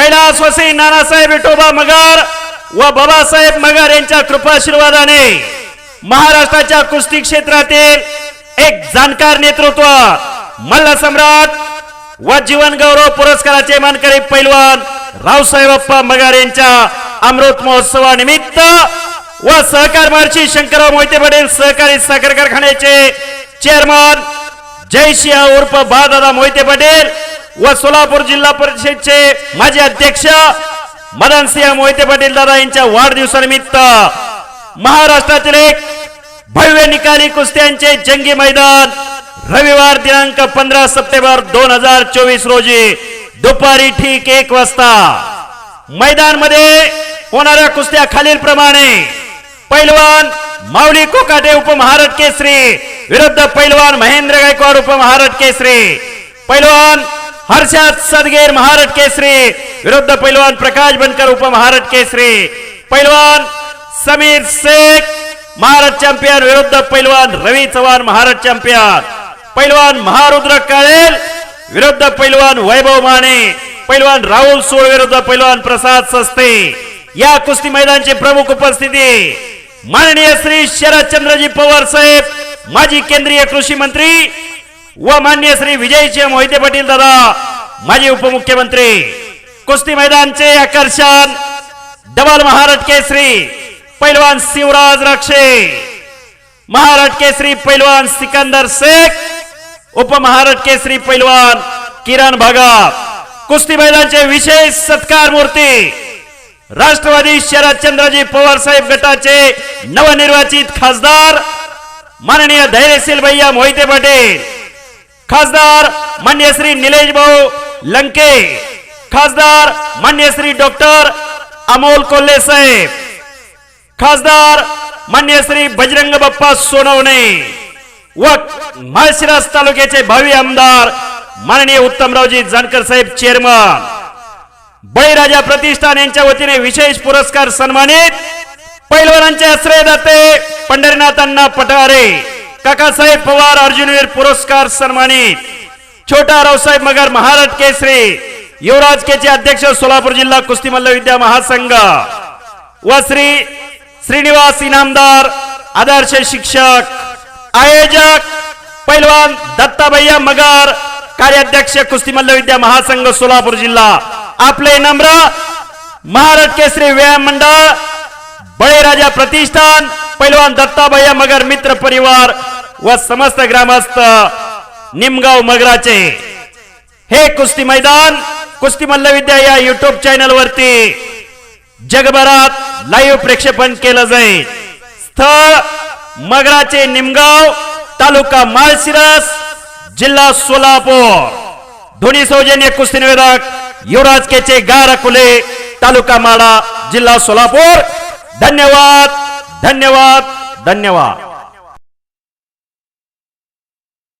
कैलासवासी नानासाहेब विठोबा मगर व बाबासाहेब मगर यांच्या कृपाशीर्वादाने महाराष्ट्राच्या कुस्ती क्षेत्रातील एक जाणकार नेतृत्व मल्ल सम्राट व जीवन गौरव पुरस्काराचे मानकरी पैलवान रावसाहेब अप्पा मगर यांच्या अमृत महोत्सवानिमित्त व सहकार महर्षी शंकरराव मोहिते पटेल सहकारी साखर कारखान्याचे चेअरमन जयशिया उर्फ बादादा मोहिते पटेल व सोलापूर जिल्हा परिषदचे माजी अध्यक्ष मदनसिंह मोहिते पाटील दादा यांच्या वाढदिवसानिमित्त महाराष्ट्रातील एक भव्य निकाली कुस्त्यांचे जंगी मैदान रविवार दिनांक पंधरा सप्टेंबर दोन हजार चोवीस रोजी दुपारी ठीक एक वाजता मैदानमध्ये होणाऱ्या कुस्त्या खालील प्रमाणे पैलवान माऊली कोकाटे उपमहारट केसरी विरुद्ध पैलवान महेंद्र गायकवाड उपमहारट केसरी पैलवान हर्षद सदगीर महारट केसरी विरुद्ध पैलवान प्रकाश बनकर उप उपमहारट केसरी. पैलवान समीर शेख महाराष्ट्र चॅम्पियन विरुद्ध पैलवान रवी चव्हाण महाराष्ट्र चॅम्पियन. पैलवान महारुद्र काळेल विरुद्ध पैलवान वैभव माने. पैलवान राहुल सोळ विरुद्ध पैलवान प्रसाद सस्ते. या कुस्ती मैदानची प्रमुख उपस्थिती माननीय श्री शरदचंद्रजी पवार साहेब माजी केंद्रीय कृषी मंत्री व मान्य श्री विजयचे मोहिते पाटील दादा माजी उपमुख्यमंत्री कुस्ती मैदानचे आकर्षण डबल महाराज केसरी पैलवान शिवराज राक्षे महाराज केसरी पैलवान सिकंदर शेख उपमहाराज केसरी पैलवान किरण भागा कुस्ती मैदानचे विशेष सत्कार मूर्ती राष्ट्रवादी शरदचंद्रजी पवार साहेब गटाचे नवनिर्वाचित खासदार माननीय धैर्यशील भैया मोहिते पाटील खासदार मान्य श्री निलेश भाऊ लंके खासदार मान्य श्री डॉक्टर अमोल कोल्हे साहेब खासदार मान्य श्री बजरंग बाप्पा सोनवणे व माळशिरस तालुक्याचे भावी आमदार माननीय उत्तमरावजी जानकर साहेब चेअरमन बळीराजा प्रतिष्ठान यांच्या वतीने विशेष पुरस्कार सन्मानित. पैलवानांचे आश्रयदाते पंढरीनाथांना पठारे काकासाहेब पवार अर्जुनवीर पुरस्कार सन्मानित. छोटा रावसाहेब मगर महाराज केसरी. युवराज केचे अध्यक्ष सोलापूर जिल्हा कुस्ती मल्ल विद्या महासंघ. व श्री श्रीनिवास इनामदार आदर्श शिक्षक आयोजक पैलवान दत्ताभैया मगर कार्याध्यक्ष कुस्ती मल्ल विद्या महासंघ सोलापूर जिल्हा. आपले नम्र महाराज केसरी व्यायाम मंडळ बळीराजा प्रतिष्ठान पैलवान दत्ताभैया मगर मित्र परिवार व समस्त ग्रामस्थ निमगाव मगराचे. हे कुस्ती मैदान कुस्ती मल्लविद्या या युट्यूब चॅनल वरती जगभरात लाईव्ह प्रेक्षेपण केलं जाईल. स्थळ मगराचे निमगाव तालुका माळशिरस जिल्हा सोलापूर. धोनी सौजन्य कुस्ती निवेदक युवराज केचे गारकुले तालुका माडा जिल्हा सोलापूर. धन्यवाद धन्यवाद धन्यवाद.